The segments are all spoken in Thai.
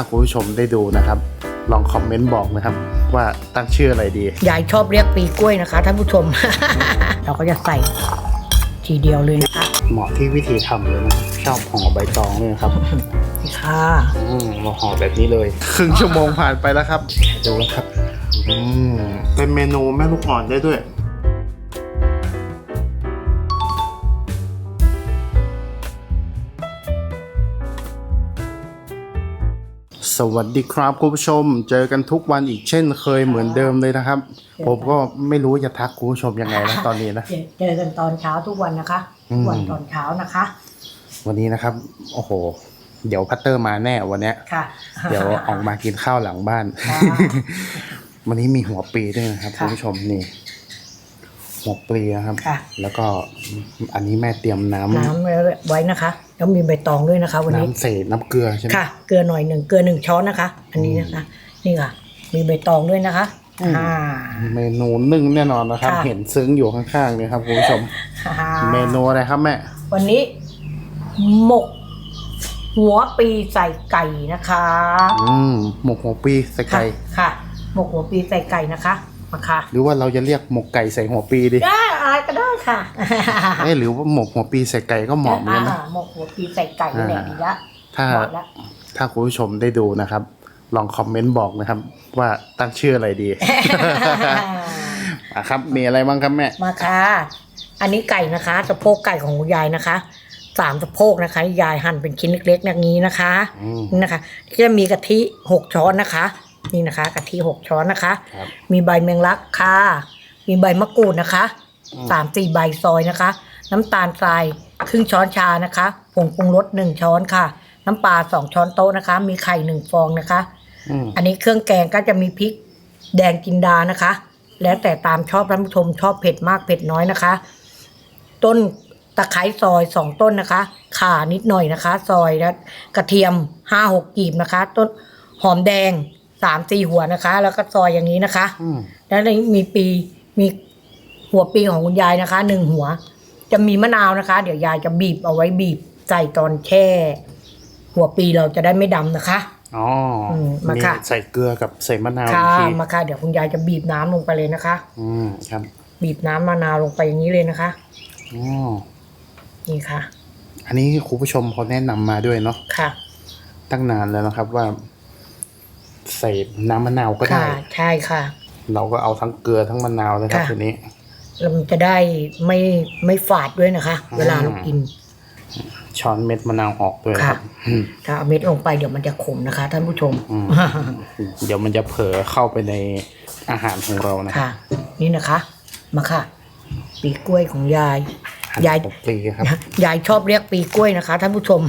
ถ้าคุณผู้ชมได้ดูนะครับ ลองคอมเมนต์บอกนะครับ ว่าตั้งชื่ออะไรดี ยายชอบเรียกปีกล้วยนะคะท่านผู้ชม เราก็จะใส่ทีเดียวเลยนะคะเหมาะที่วิธีทำเลยนะครับชอบห่อใบตองเลยนะครับนี่ค่ะอืมเราห่อแบบนี้เลย ครึ่งชั่วโมงผ่านไปแล้วครับดูนะครับอืมเป็นเมนูแม่ลูกอ่อนได้ด้วย สวัสดีครับคุณผู้ชม เจอกันทุกวันอีกเช่นเคยเหมือนเดิมเลยนะครับ ผมก็ไม่รู้จะทักคุณผู้ชมยังไงนะตอนนี้นะ เจอเจอกันตอนเช้าทุกวันนะคะอืมทุกวันตอนเช้านะคะ วันนี้นะครับ โอ้โห เดี๋ยวพัตเตอร์มาแน่วันเนี้ยค่ะเดี๋ยวออกมากินข้าวหลังบ้านค่ะวันนี้มีหัวปลีด้วยนะครับค่ะคุณผู้ชมนี่ หัวปลีนะครับ ค่ะ แล้วก็อันนี้แม่เตรียมน้ำน้ำไว้นะคะ แล้วมีใบตองด้วยนะคะ วันนี้น้ำเศษน้ำเกลือใช่ไหมค่ะ เกลือหน่อยหนึ่งเกลือหนึ่งช้อนนะคะ อันนี้นะคะ นี่ค่ะ มีใบตองด้วยนะคะอืมอ่า เมนูนึ่งแน่นอนนะครับ ค่ะ เห็นซึ้งอยู่ข้างๆเลยครับคุณผู้ชมอ่าเมนูอะไรครับแม่ วันนี้ หมก หัวปีใส่ไก่นะคะ อืมหมกหัวปลีใส่ไก่ค่ะ หมกหัวปีใส่ไก่นะคะ มาค่ะหรือว่าเราจะเรียกหมกไก่ใส่หัวปลีดีได้อะไรก็ได้ค่ะเอ๊ะหรือว่าหมกหัวปลีใส่ไก่ก็เหมาะเหมือนกันนะ อ่าหมกหัวปีใส่ไก่นี่แหละอ่าดีละถ้า เหมาะละถ้าคุณผู้ชมได้ดูนะครับ ลองคอมเมนต์บอกนะครับ ว่าตั้งชื่ออะไรดี อะครับ มีอะไรบ้างครับแม่ มาค่ะ อันนี้ไก่นะคะสะโพกไก่ของคุณยายนะคะสามสะโพกนะคะยายหั่นเป็นชิ้นเล็กๆอย่างนี้นะคะอืม นี่นะคะก็จะมีกะทิหกช้อนนะคะ นี่นะคะกะทิหกช้อนนะคะ ครับ มีใบแมงลักค่ะ มีใบมะกรูดนะคะอืมสามสี่ใบซอยนะคะ น้ำตาลทรายครึ่งช้อนชานะคะผงปรุงรสหนึ่งช้อนค่ะ น้ำปลาสองช้อนโต๊ะนะคะ มีไข่หนึ่งฟองนะคะ อืมอันนี้เครื่องแกงก็จะมีพริกแดงจินดานะคะ แล้วแต่ตามชอบท่านผู้ชมชอบเผ็ดมากเผ็ดน้อยนะคะ ต้นตะไคร้ซอยสองต้นนะคะ ข่านิดหน่อยนะคะ ซอยแล้วกระเทียมห้าหกกีบนะคะ ต้นหอมแดง สามสี่หัวนะคะ แล้วก็ซอยอย่างนี้นะคะ อืมแล้วในมีปีมีหัวปีของคุณยายนะคะหนึ่งหัว จะมีมะนาวนะคะ เดี๋ยวยายจะบีบเอาไว้บีบใส่ตอนแช่ หัวปีเราจะได้ไม่ดำนะคะ อ๋ออมมาค่ะ ใส่เกลือกับใส่มะนาวอีค่ะกทีมาค่ะเดี๋ยวคุณยายจะบีบน้ำลงไปเลยนะคะ อืมครับบีบน้ำมะนาวลงไปอย่างนี้เลยนะคะ อ๋อนี่ค่ะ อันนี้คุณผู้ชมเขาแนะนำมาด้วยเนาะค่ะ ตั้งนานแล้วนะครับว่า ใส่น้ำมะนาวก็ได้ ค่ะ ใช่ค่ะ เราก็เอาทั้งเกลือทั้งมะนาวเลยครับค่ะ ทีนี้ แล้วมันจะได้ไม่ไม่ฝาดด้วยนะคะอ่าเวลาเรากิน ช้อนเม็ดมะนาวออกด้วยคค่ะ รับอืม ถ้าเอาเม็ดลงไปเดี๋ยวมันจะขมนะคะ ท่านผู้ชม อืม เดี๋ยวมันจะเผลอเข้าไปในอาหารของเรานะค่ะ นี่นะคะ มาค่ะ ปีกล้วยของยายหั่นยายหัวปลีครับ ยายชอบเรียกปีกล้วยนะคะ ท่านผู้ชม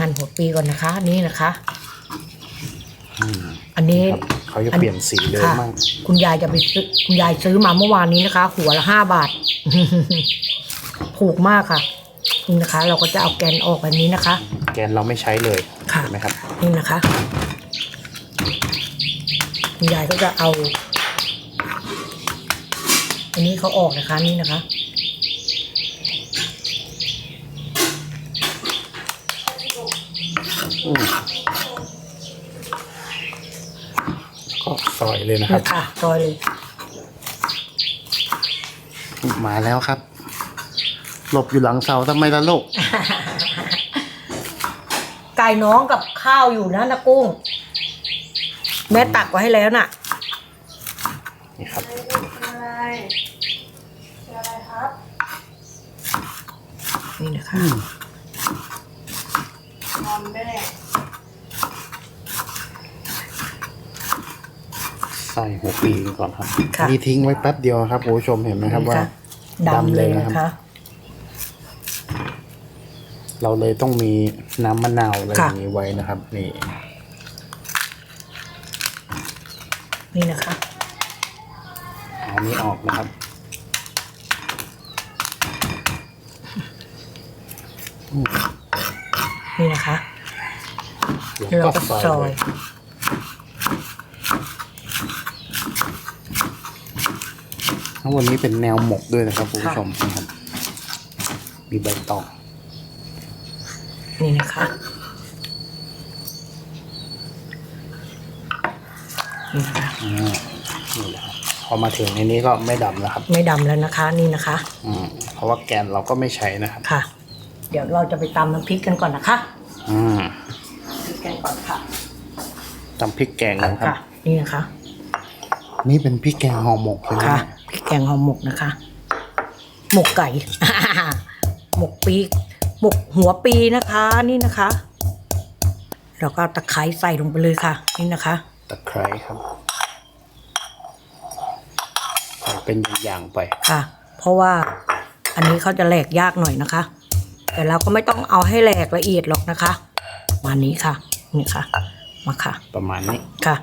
หั่นหัวปีก่อนนะคะนี่นะคะอันนี้ ครับเขาจะเปลี่ยนสีเร็วค่ะมากคุณยายจะไปซื้อคุณยายซื้อมาเมื่อวานนี้นะคะ หัวละห้าบาท ถูกมากค่ะนี่นะคะ เราก็จะเอาแกนออกแบบนี้นะคะ แกนเราไม่ใช้เลยค่ะ เห็นไหมครับ นี่นะคะ คุณยายก็จะเอา อันนี้เขาออกนะคะนี่นะคะ ก็ซอยเลยนะครับนี่ค่ะซอยเลยมาแล้วครับ หลบอยู่หลังเสาทำไมล่ะลูก ไก่น้องกับข้าวอยู่นะนะกุ้ง แม่ตักไว้ให้แล้วน่ะ นี่ครับ อะไรอะไรครับ นี่นะคะ อืม นอนแม่ ใส่หัวปลีก่อนครับค่ะ นี่ทิ้งไว้แป๊บเดียวครับคุณผู้ชมเห็นไหมครับว่า ดำเลยนะดำเลยนะครัคะ บ เราเลยต้องมีน้ำมะนาวอะไรอค่ะ ย่างนี้ไว้นะครับ นี่นี่นะคะ เอาอันนี้ออกนะครับ นี่นะคะแล้วเราก็ก็ซซออยย ทั้งหมดนี้เป็นแนวหมกด้วยนะครับคุณผู้ชมนะครับ มีใบตอง นี่นะคะ นี่นะคแหละรับพอมาถึงในนี้ก็ไม่ดำแล้วครับ ไม่ดำแล้วนะคะ นี่นะคะ อืมเพราะว่าแกนเราก็ไม่ใช้นะครับ ค่ะ เดี๋ยวเราจะไปตำน้ำพริกกันก่อนนะคะอืมแกงก่อนค่ะตำพริกแกงนะครับนี่นะคะ นี่เป็นพริกแกงห่อหมกเลยค่ะ แกงห่อหมกนะคะ หมกไก่ หมกปีกหมกหัวปีนะคะนี่นะคะ เราก็เอาตะไคร้ใส่ลงไปเลยค่ะ นี่นะคะ ตะไคร้ครับใส่เป็นอย่างๆไปค่ะ เพราะว่าอันนี้เขาจะแหลกยากหน่อยนะคะ แต่เราก็ไม่ต้องเอาให้แหลกละเอียดหรอกนะคะมานี้ค่ะ นี่ค่ะ มาค่ะ ประมาณนี้ค่ะ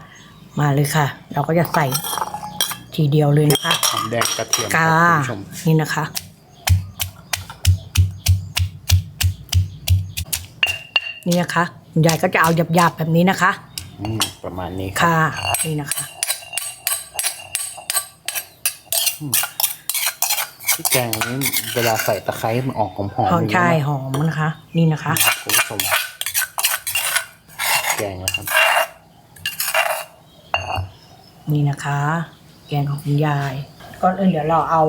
มาเลยค่ะ เราก็จะใส่ทีเดียวเลยนะคะห อมแดงกระเทียมคค่ะรับคุณผู้ชมนี่นะคะ นี่นะคะคุณยายก็จะเอาหยาบๆแบบนี้นะคะ อืมประมาณนี้ครับค่ะ นี่นะคะ พริกแกงอันนี้เวลาใส่ตะไคร้มันออกหอมๆหอมอย่างนี้ใช่นะหอมนะคะ นี่นะคะ ครับคุณผู้ชมแกงนะครับนี่นะคะ แกงของคุณยาย ก่อนอื่นเดี๋ยวเราเอา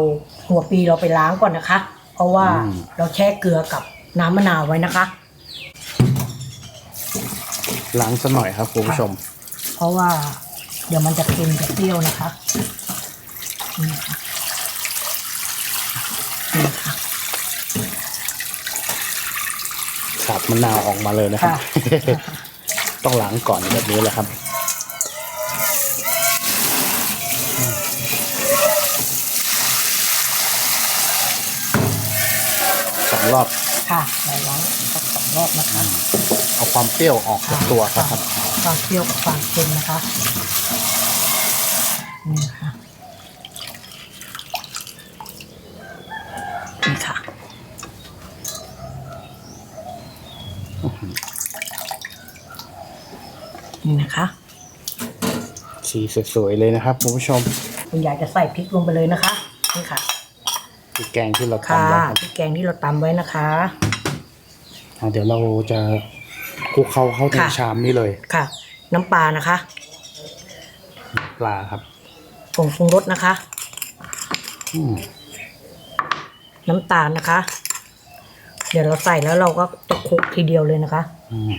หัวปีเราไปล้างก่อนนะคะ เพราะว่าอืมเราแช่เกลือกับน้ำมะนาวไว้นะคะ ล้างสักหน่อยครับคุณผู้ชม เพราะว่าเดี๋ยวมันจะเค็มจะเปรี้ยวนะคะนี่ค่ะนี่ค่ะขาดมะนาวออกมาเลยนะครับ ค่ะ ต้องล้างก่อนแบบนี้แหละครับ สอง รอบ ค่ะเราล้างสักสองรอบนะคะเอาความเปรี้ยวออกจากตัวครับ ความเปรี้ยวกับความเค็มนะคะนี่ค่ะนี่ค่ะนี่นะคะสีสวยๆเลยนะครับคุณผู้ชมคุณยายจะใส่พริกลงไปเลยนะคะนี่ค่ะ พริกแกงที่เราค่ะทำแล้วครับพริกแกงที่เราตำไว้นะคะ อะเดี๋ยวเราจะคลุกเข้าเข้าในค่ะ ชามนี้เลยค่ะ น้ำปลานะคะปลาครับผงปรุงรสนะคะ อืมน้ำตาลนะคะ เดี๋ยวเราใส่แล้วเราก็จะคลุกทีเดียวเลยนะคะ อืม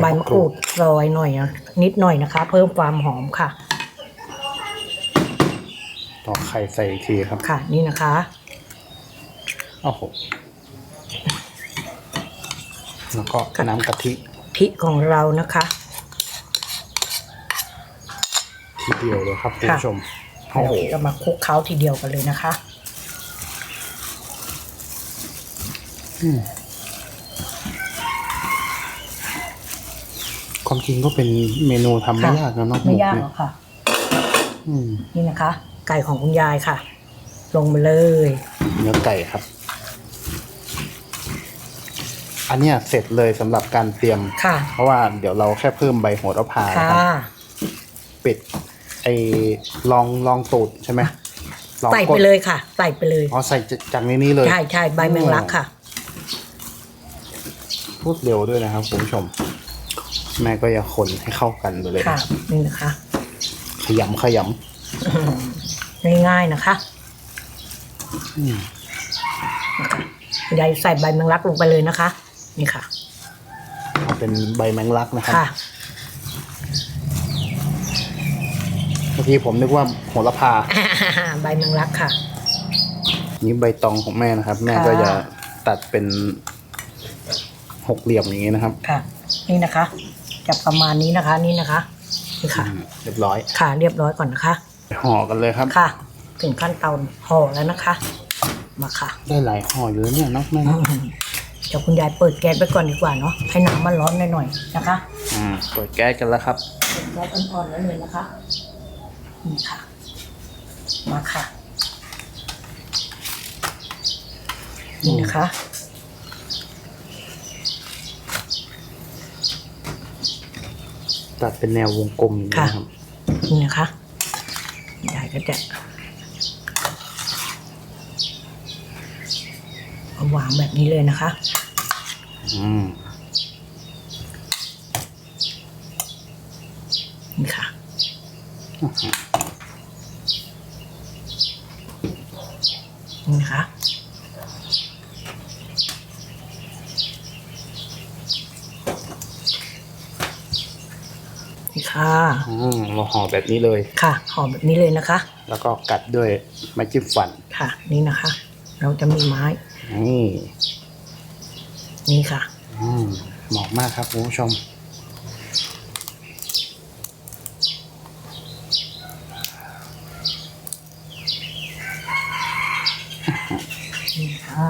ใบมะกรูดซอยหน่อยนะนิดหน่อยนะคะ เพิ่มความหอมค่ะ ตอกไข่ใส่อีกทีครับค่ะ นี่นะคะ โอ้โหแล้วก็น้ำกะทิพริกของเรานะคะ ทีเดียวเลยครับคุณค่ะผู้ชมเราโอ้โหจะมาคลุกเคล้าทีเดียวกันเลยนะคะอืมความจริงก็เป็นเมนูทำไม่ค่ะยากนะเนาะไม่ยากหหรเนี่อกค่ะ อืมนี่นะคะ ไก่ของคุณยายค่ะ ลงไปเลย เนื้อไก่ครับ อันเนี้ยเสร็จเลยสำหรับการเตรียม ค่ะ เพราะว่าเดี๋ยวเราแค่เพิ่มใบโหระพาค่ะนะครับปิดไอ้ลองลองตูดใช่ไหมลองใส่กไปดเลยค่ะ ใส่ไปเลย อ๋อใส่จากในนี้เลย ใช่ใช่ใบแมงลักค่ะ พูดเร็วด้วยนะครับคุณผู้ชม แม่ก็อย่าคนให้เข้ากันไปเลยค่ะ นี่นะคะ ขยำขย ง่ายๆนะคะำอืมยายใส่ใบแมงลักลงไปเลยนะคะ นี่ค่ะเอาเป็นใบแมงลักนะครับค่ะเมื่อกี้ผมนึกว่าโหระพา ใบแมงลักค่ะ นี่ใบตองของแม่นะครับ แม่ก็จะตัดเป็นหกเหลี่ยมอย่างนี้นะครับ ค่ะ นี่นะคะจะประมาณนี้นะคะ นี่นะคะนี่ค่ะอืมเรียบร้อย ค่ะ เรียบร้อยก่อนนะคะไป ห่อกันเลยครับ ค่ะ ถึงขั้นตอนห่อแล้วนะคะ มาค่ะ ได้หลายห่ออยู่แล้วเนี่ยเนาะแม่เนอะเดี๋ยวคุณยายเปิดแก๊สไปก่อนดีกว่าเนาะให้น้ำมันร้อนหน่อยๆนะคะอืมเปิดแก๊สกันแล้วครับเปิดแก๊สอ่อนๆไว้เลยนะคะนี่ค่ะ มาค่ะนี่นะคะตัดเป็นแนววงกลมอย่างนี้นะครับนี่นะคะยาย ก็จะเอาวางแบบนี้เลยนะคะ อืมนี่ค่ะ นี่นะคะ นี่ค่ะ อืมเราห่อแบบนี้เลย ค่ะห่อแบบนี้เลยนะคะ แล้วก็กัดด้วยไม้จิ้มฟัน ค่ะ นี่นะคะ เราจะมีไม้ นี่นี่ค่ะ อืมเหมาะมากครับคุณผู้ชม นี่ค่ะ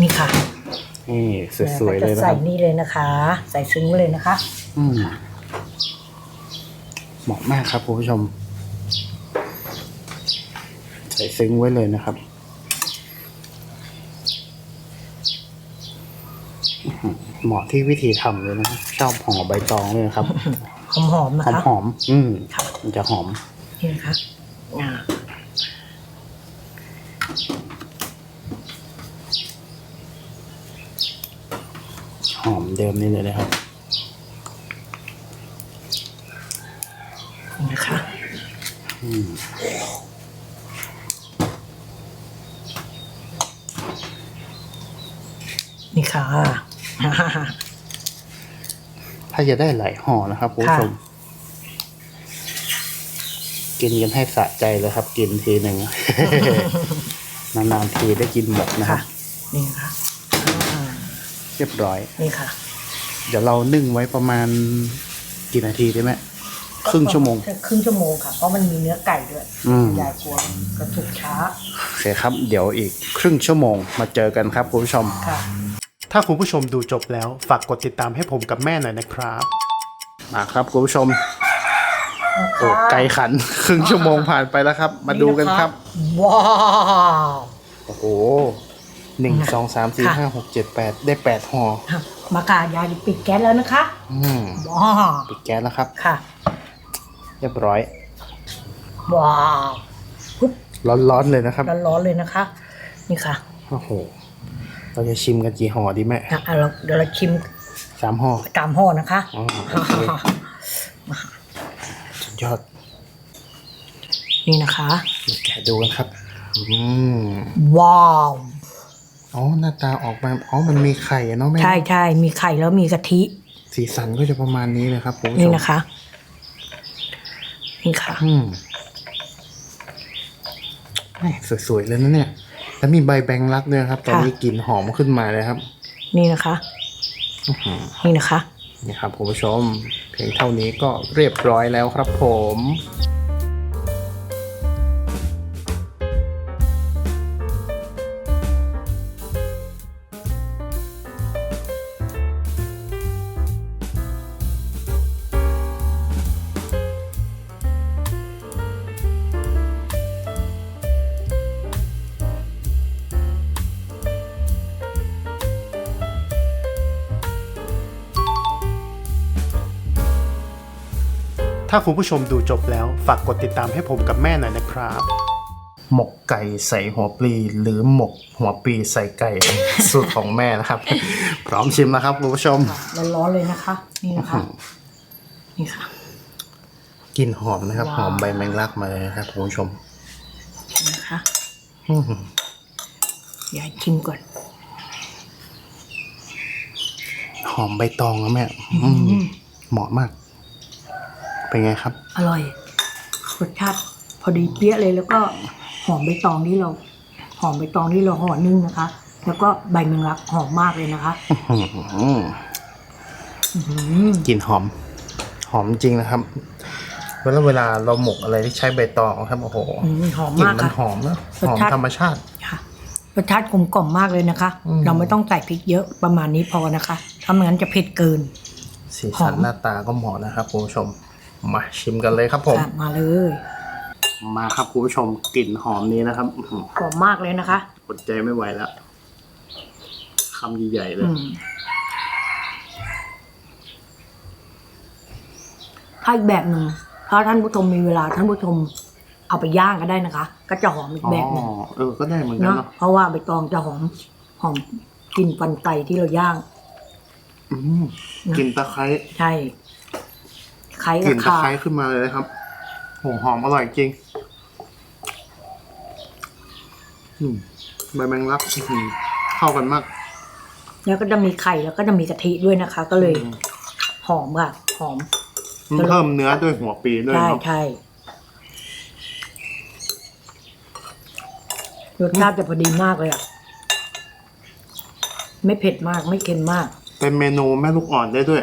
นี่ค่ะนี่สวยๆเลยแก็จะนะคใส่รับ นี่เลยนะคะ ใส่ซึ้งไว้เลยนะคะ อืมเหมาะมากครับคุณผู้ชม ใส่ซึ้งไว้เลยนะครับอื้อหือเหมาะที่วิธีทำเลยนะครับชอบห่อใบตองเลยนะครับหอมๆนะหอมคะหอมๆอืมค่ะมันจะหอมนี่นะคะอ่าหอมเดิมนี่เลยนะครับ นี่นะคะอืมนี่ค่ะ ถ้าจะได้หลายห่อนะครับคุณผู้ชม กินกันให้สะใจเลยครับ กินทีหนึ่งนานๆทีได้กินหมดนะคค่ะรับนี่นะคะอ่าเรียบร้อย นี่ค่ะ เดี๋ยวเรานึ่งไว้ประมาณกี่นาทีได้ไหม ครึ่งชั่วโมง ครึ่งชั่วโมงค่ะ เพราะมันมีเนื้อไก่ด้วยอืม ยายกลัวกระตุกช้าโอเคครับ เดี๋ยวอีกครึ่งชั่วโมงมาเจอกันครับคุณผู้ชม ค่ะ ถ้าคุณผู้ชมดูจบแล้ว ฝากกดติดตามให้ผมกับแม่หน่อยนะครับ มาครับคุณผู้ชมโอ้ไก่ขัน ครึ่งชั่วโมงผ่านไปแล้วครับ มาดูกันครับ ว้าว โอ้โหหนึ่งสองสามสี่ค่ะ ห้าหกเจ็ดแปดได้แปดห่อมาค่ะยายปิดแก๊สแล้วนะคะอืมว้าวปิดแก๊สแล้วครับ ค่ะ เรียบร้อย ว้าวร้อนๆเลยนะครับ ร้อนๆเลยนะคะ นี่ค่ะโอ้โหเราจะชิมกันกี่ห่อดีแม่อะเอาเราเดี๋ยวเราชิมสามห่อตามห่อนะคะอ๋อโอเคสุดยอด นี่นะคะมาแกะดูกันครับอืมว้าวอ๋อหน้าตาออกมาอ๋อมันมีไข่อะเนาะแม่ใช่ใช่มีไข่แล้วมีกะทิ สีสันก็จะประมาณนี้เลยครับคุณผู้ชนี่มนะคะ นี่ค่ะ อืมแหม่สวยๆเลยนะเนี่ย แล้วมีใบแบงลักด้วยครับ ตอนนี้กลิ่นหอมขึ้นมาเลยครับ นี่นะคะอื้อหือนี่นะคะ นี่ครับคุณผู้ชม เพียงเท่านี้ก็เรียบร้อยแล้วครับผม ถ้าคุณผู้ชมดูจบแล้วฝากกดติดตามให้ผมกับแม่หน่อยนะครับ หมกไก่ใส่หัวปลีหรือหมกหัวปลีใส่ไก่ สูตรของแม่นะครับ พร้อมชิมนะครับคุณผู้ชมร้อนๆเลยนะคะ นี่นะคะ นี่ค่ะ กลิ่นหอมนะครับหว้าวอมใบแมงลักมาเลยนะครับคุณผู้ชม นะคะอื้อหือยายชิมก่อน หอมใบตองนะแม่อืมเหมาะมาก เป็นไงครับ อร่อยรสชาติพอดีเปี้ยเลยแล้วก็หอมใบตองที่เรา หอมใบตองที่เราห่อนึ่งนะคะ แล้วก็ใบแมงลักหอมมากเลยนะคะอื้อหืออื้อหือกลิ่นหอม หอมจริงนะครับเวลาเวลาเราหมกอะไรที่ใช้ใบตองครับโอ้โหอืมหอมกลิ่นมากมันค่ะหอมนะรสหอมชาติธรรมชาติค่ะรสชาติกลมกล่อมมากเลยนะคะอืมเราไม่ต้องใส่พริกเยอะประมาณนี้พอนะคะถ้าไม่งั้นจะเผ็ดเกิน สีสันหอมหน้าตาก็เหมาะนะครับคุณผู้ชม มาชิมกันเลยครับผมค่ะมาเลยมาครับคุณผู้ชมกลิ่นหอมนี้นะครับอื้อหือกรอบมากเลยนะคะอดใจไม่ไหวแล้วคำใหญ่ๆเลย อืมถ้าอีกแบบหนึ่งถ้าท่านผู้ชมมีเวลาท่านผู้ชมเอาไปย่างก็ได้นะคะ ก็จะหอมอีกแบบหนึ่งอ๋อเออก็ได้เหมือนกันเนาะเนาะเพราะว่าใบตองจะหอมหอมกลิ่นฟันไฟที่เราย่าง อืมกลิ่นตะไคร้ใช่ ไคร้กกัลิ่บนตะข่าไคร้ขึ้นมาเลยนะครับโหหอมอร่อยจริงอืมใบแมงลักอื้อหือเข้ากันมาก แล้วก็จะมีไข่แล้วก็จะมีกะทิด้วยนะคะ ก็เลยอืมหอมค่ะ หอมมันเพิ่มเนื้อด้วยหัวปีด้วยใช่เนาะใช่รสชาติจะพอดีมากเลยอะ ไม่เผ็ดมากไม่เค็มมาก เป็นเมนูแม่ลูกอ่อนได้ด้วย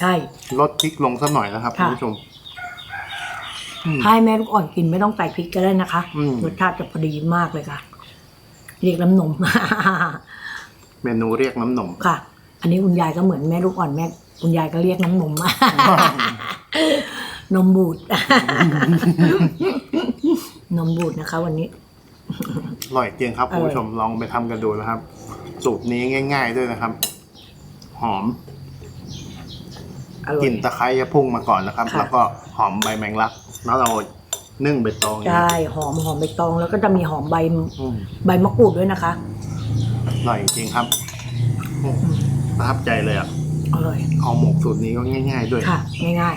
ใช่ ลดพริกลงสักหน่อยนะครับคุณค่ะ ผู้ชม อืม ถ้าให้แม่ลูกอ่อนกินไม่ต้องใส่พริกก็ได้นะคะอืม รสชาติจะพอดีมากเลยค่ะ เรียกน้ำนม เมนูเรียกน้ำนม ค่ะ อันนี้คุณยายก็เหมือนแม่ลูกอ่อนแม่ คุณยายก็เรียกน้ำนม นมบูด นมบูดนะคะ วันนี้ อร่อยจริงครับคุณผู้ชมลองไปทำกันดูนะครับ สูตรนี้ง่าย ๆ ด้วยนะครับ หอม อร่อกยลิ่นตะไคร้จะพุ่งมาก่อนนะครับ ค่ะ แล้วก็หอมใบแมงลัก แล้วเรานึ่งใบตองอย่างใช่นี้หอมหอมใบตองแล้วก็จะมีหอมใบอืมใบมะกรูดด้วยนะคะอร่อยจริงครับโอ้ประทับใจเลยอะอร่อยเอาหมกสูตรนี้ก็ง่าย ๆ ด้วยค่ะ ง่าย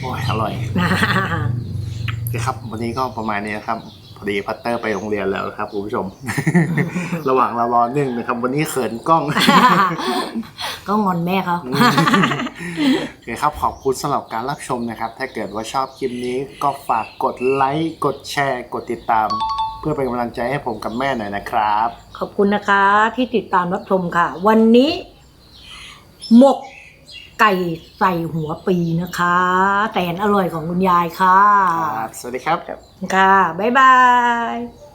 โอ้ยอร่อยๆ โอเคครับ วันนี้ก็ประมาณนี้นะครับ พอดีพัตเตอร์ไปโรงเรียนแล้วนะครับคุณผู้ชม ระหว่างเรารอนึ่งนะครับ วันนี้เขินกล้อง ก็งอนแม่เขาโอเคครับขอบคุณสำหรับการรับชมนะครับ ถ้าเกิดว่าชอบคลิปนี้ก็ฝากกดไลค์กดแชร์ กดติดตาม เพื่อเป็นกำลังใจให้ผมกับแม่หน่อยนะครับ ขอบคุณนะคะที่ติดตามรับชมค่ะ วันนี้ หมก ไก่ใส่หัวปีนะคะแสนอร่อยของคุณยายค่ะ ครับ สวัสดีครับ ค่ะ บ๊ายบาย